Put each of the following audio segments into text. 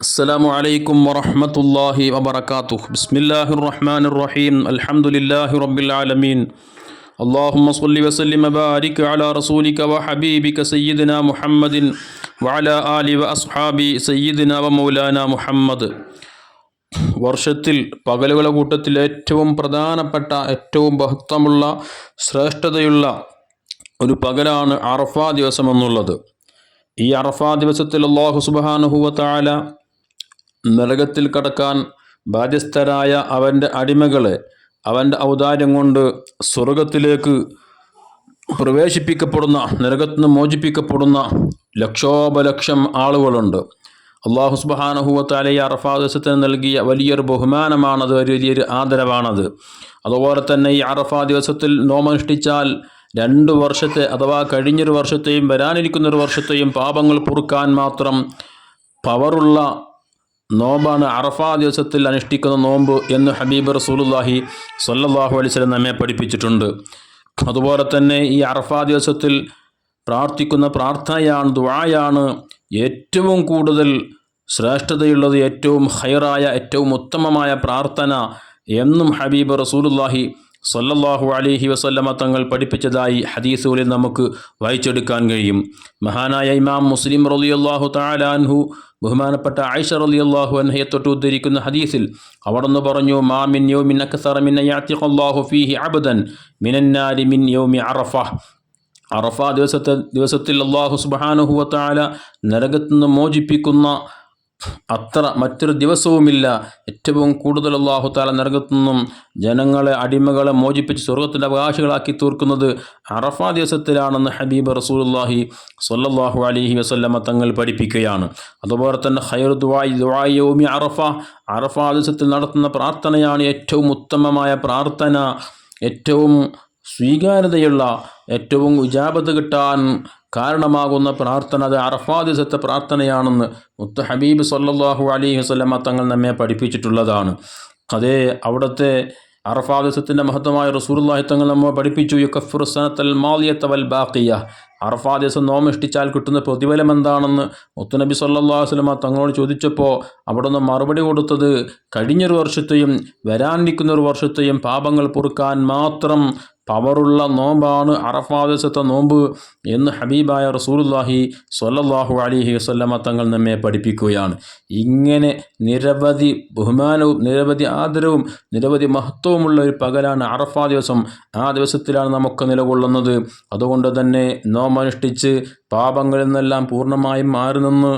السلام عليكم ورحمة الله وبركاته بسم الله الرحمن الرحيم الحمد لله رب العالمين اللهم صل وسلم وبارك على رسولك وحبيبك سيدنا محمد وعلى آل وأصحاب سيدنا ومولانا محمد വർഷത്തിൽ പകലുകളെ കൂട്ടത്തിൽ ഏറ്റവും പ്രധാനപ്പെട്ട ഏറ്റവും മഹത്വമുള്ള ശ്രേഷ്ഠതയുള്ള ഒരു പകലാണ് അറഫാ ദിവസം എന്നുള്ളത് ഈ അറഫാ ദിവസത്തിൽ അള്ളാഹു സുബാനുഹുവ താല നരകത്തിൽ കടക്കാൻ ബാധ്യസ്ഥരായ അവന്റെ അടിമകളെ അവന്റെ ഔദാര്യം കൊണ്ട് സ്വർഗത്തിലേക്ക് പ്രവേശിപ്പിക്കപ്പെടുന്ന നരകത്തിന് മോചിപ്പിക്കപ്പെടുന്ന ലക്ഷോപലക്ഷം ആളുകളുണ്ട്. അള്ളാഹു സുബാനഹുവത്താല ഈ അറഫാ ദിവസത്തിന് നൽകിയ വലിയൊരു ബഹുമാനമാണത് ഒരു വലിയൊരു ആദരവാണത്. അതുപോലെ തന്നെ ഈ അറഫാ ദിവസത്തിൽ നോമനുഷ്ഠിച്ചാൽ രണ്ട് വർഷത്തെ അഥവാ കഴിഞ്ഞൊരു വർഷത്തെയും വരാനിരിക്കുന്നൊരു വർഷത്തെയും പാപങ്ങൾ പൊറുക്കാൻ മാത്രം പവറുള്ള നോമ്പാണ് അറഫാ ദിവസത്തിൽ അനുഷ്ഠിക്കുന്ന നോമ്പ് എന്ന് ഹബീബ് റസൂലുല്ലാഹി അലൈഹി വസല്ലം നമ്മെ പഠിപ്പിച്ചിട്ടുണ്ട്. അതുപോലെ തന്നെ ഈ അറഫാ ദിവസത്തിൽ പ്രാർത്ഥിക്കുന്ന പ്രാർത്ഥനയാണ് ദുആയാണ് ഏറ്റവും കൂടുതൽ ശ്രേഷ്ഠതയുള്ളത് ഏറ്റവും ഹൈറായ ഏറ്റവും ഉത്തമമായ പ്രാർത്ഥന എന്നും ഹബീബ് റസൂലുല്ലാഹി സല്ലല്ലാഹു അലൈഹി വസല്ലമ തങ്ങൾ പഠിപ്പിച്ചതായി ഹദീസുകളിൽ നമുക്ക് വായിച്ചെടുക്കാൻ കഴിയും. മഹാനായ ഇമാം മുസ്ലിം റളിയല്ലാഹു തആല അൻഹു ബഹുമാനപ്പെട്ട ആയിഷ റളിയല്ലാഹു അൻഹയെ തൊട്ട് ഉദ്ധരിക്കുന്ന ഹദീസിൽ അവിടുന്ന് പറഞ്ഞു മാ മിൻ യൗമിൻ അക്സറ മിൻ യഅതിഖല്ലാഹു ഫീഹി അബ്ദൻ മിനന്നാരി മിൻ യൗമി അറഫ. അറഫ ദിവസത്തെ ദിവസത്തിൽ അള്ളാഹു സുബ്ഹാനഹു വതആല നരകത്തിൽ നിന്ന് മോചിപ്പിക്കുന്ന അത്ര മറ്റൊരു ദിവസവുമില്ല. ഏറ്റവും കൂടുതൽ അള്ളാഹു താല നരകത്തു ജനങ്ങളെ അടിമകളെ മോചിപ്പിച്ച് സ്വർഗത്തിന്റെ അവകാശികളാക്കി തീർക്കുന്നത് അറഫ ദിവസത്തിലാണെന്ന് ഹബീബ് റസൂലുല്ലാഹി സൊല്ലാഹു അലൈഹി വസല്ലമ തങ്ങൾ പഠിപ്പിക്കുകയാണ്. അതുപോലെ തന്നെ ഹൈർ ദുവായി ദുവായോമി യോമി അറഫ അറഫ ദിവസത്തിൽ നടത്തുന്ന പ്രാർത്ഥനയാണ് ഏറ്റവും ഉത്തമമായ പ്രാർത്ഥന. ഏറ്റവും സ്വീകാര്യതയുള്ള ഏറ്റവും ഉജാബത്ത് കിട്ടാൻ കാരണമാകുന്ന പ്രാർത്ഥന അത് അറഫാ ദിവസത്തെ പ്രാർത്ഥനയാണെന്ന് മുത്ത ഹബീബ് സല്ലാഹു അലി വസ്ലമ തങ്ങൾ നമ്മെ പഠിപ്പിച്ചിട്ടുള്ളതാണ്. അതേ അവിടുത്തെ അറഫാ ദിവസത്തിന്റെ മഹത്വമായ റസൂലുള്ളാഹി തങ്ങൾ നമ്മെ പഠിപ്പിച്ചു. യുക്കഫുർ സനത്തൽ മാലിയത്ത വൽ ബാക്കിയ അറഫാ ദിവസം നോമഷ്ടിച്ചാൽ കിട്ടുന്ന പ്രതിഫലം എന്താണെന്ന് മുത്തുനബി സല്ലാഹു അലൈഹി വസല്ലമ തങ്ങളോട് ചോദിച്ചപ്പോൾ അവിടുന്ന് മറുപടി കൊടുത്തത് കഴിഞ്ഞൊരു വർഷത്തെയും വരാനിരിക്കുന്ന ഒരു വർഷത്തെയും പാപങ്ങൾ പൊറുക്കാൻ മാത്രം പവറുള്ള നോമ്പാണ് അറഫാ ദിവസത്തെ നോമ്പ് എന്ന് ഹബീബായ റസൂലുല്ലാഹി സൊല്ലാഹു അലിഹി വസല്ലമ തങ്ങൾ നമ്മെ പഠിപ്പിക്കുകയാണ്. ഇങ്ങനെ നിരവധി ബഹുമാനവും നിരവധി ആദരവും നിരവധി മഹത്വവുമുള്ള ഒരു പകലാണ് അറഫാ ദിവസം. ആ ദിവസത്തിലാണ് നമുക്ക് നിലകൊള്ളുന്നത്. അതുകൊണ്ട് തന്നെ നോമനുഷ്ഠിച്ച് പാപങ്ങളിൽ നിന്നെല്ലാം പൂർണമായും മാറി നിന്ന്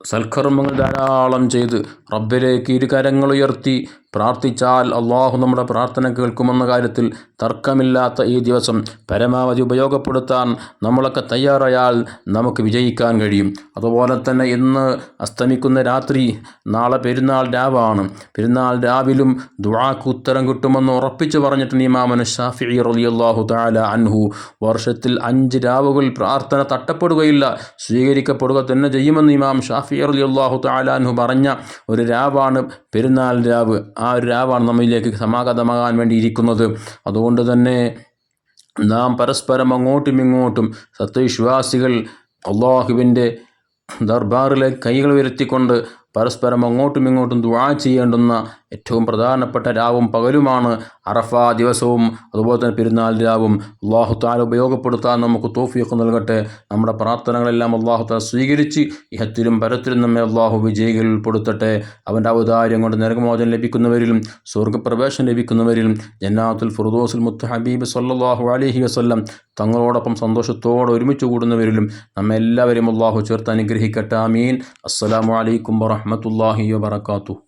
സൽക്കർമ്മങ്ങൾ ധാരാളം ചെയ്ത് റബ്ബിലേക്ക് ഇരുകരങ്ങൾ ഉയർത്തി പ്രാർത്ഥിച്ചാൽ അള്ളാഹു നമ്മുടെ പ്രാർത്ഥന കേൾക്കുമെന്ന കാര്യത്തിൽ തർക്കമില്ലാത്ത ഈ ദിവസം പരമാവധി ഉപയോഗപ്പെടുത്താൻ നമ്മളൊക്കെ തയ്യാറായാൽ നമുക്ക് വിജയിക്കാൻ കഴിയും. അതുപോലെ തന്നെ ഇന്ന് അസ്തമിക്കുന്ന രാത്രി നാളെ പെരുന്നാൾ രാവാണ്. പെരുന്നാൾ രാവിലും ദുആക്ക് ഉത്തരം കിട്ടുമെന്ന് ഉറപ്പിച്ചു പറഞ്ഞിട്ടുണ്ട് ഇമാമന് ഷാഫി റളിയല്ലാഹു താല അൻഹു. വർഷത്തിൽ അഞ്ച് രാവുകൾ പ്രാർത്ഥന തട്ടപ്പെടുകയില്ല സ്വീകരിക്കപ്പെടുക തന്നെ ചെയ്യുമെന്ന് ഇമാം ഷാഫി റളിയല്ലാഹു തആല അൻഹു പറഞ്ഞ ഒരു രാവാണ് പെരുന്നാൾ രാവ്. ആ ഒരു രാവാണ് നമ്മിലേക്ക് സമാഗതമാകാൻ വേണ്ടി ഇരിക്കുന്നത്. അതുകൊണ്ട് തന്നെ നാം പരസ്പരം അങ്ങോട്ടും ഇങ്ങോട്ടും സത്യവിശ്വാസികൾ അള്ളാഹുവിന്റെ ദർബാറിലെ കൈകൾ ഉയർത്തിക്കൊണ്ട് പരസ്പരം അങ്ങോട്ടും ഇങ്ങോട്ടും ദുആ ചെയ്യേണ്ടുന്ന ഏറ്റവും പ്രധാനപ്പെട്ട രാവും പകലുമാണ് അറഫ ദിവസവും അതുപോലെ തന്നെ പെരുന്നാൾ രാവും. അള്ളാഹു താല ഉപയോഗപ്പെടുത്താൻ നമുക്ക് തോഫിയൊക്കെ നൽകട്ടെ. നമ്മുടെ പ്രാർത്ഥനകളെല്ലാം അള്ളാഹു താല സ്വീകരിച്ച് ഇഹത്തിലും പരത്തിലും നമ്മെ അള്ളാഹു വിജയികളിൽ ഉൾപ്പെടുത്തട്ടെ അവന്റെ ഔദാര്യം കൊണ്ട് നരകമോചനം ലഭിക്കുന്നവരിലും സ്വർഗപ്രവേശം ലഭിക്കുന്നവരിലും ജന്നാത്തുൽ ഫുർദോസുൽ മുത്ത് ഹബീബ് സല്ലാഹു അലഹി വസല്ലം തങ്ങളോടൊപ്പം സന്തോഷത്തോടെ ഒരുമിച്ച് കൂടുന്നവരിലും നമ്മെ എല്ലാവരും അള്ളാഹു ചേർത്ത് അനുഗ്രഹിക്കട്ടെ. ആമീൻ. അസ്സലാമു അലൈക്കും വറഹ്മത്തുള്ളാഹി വബറകാതുഹു.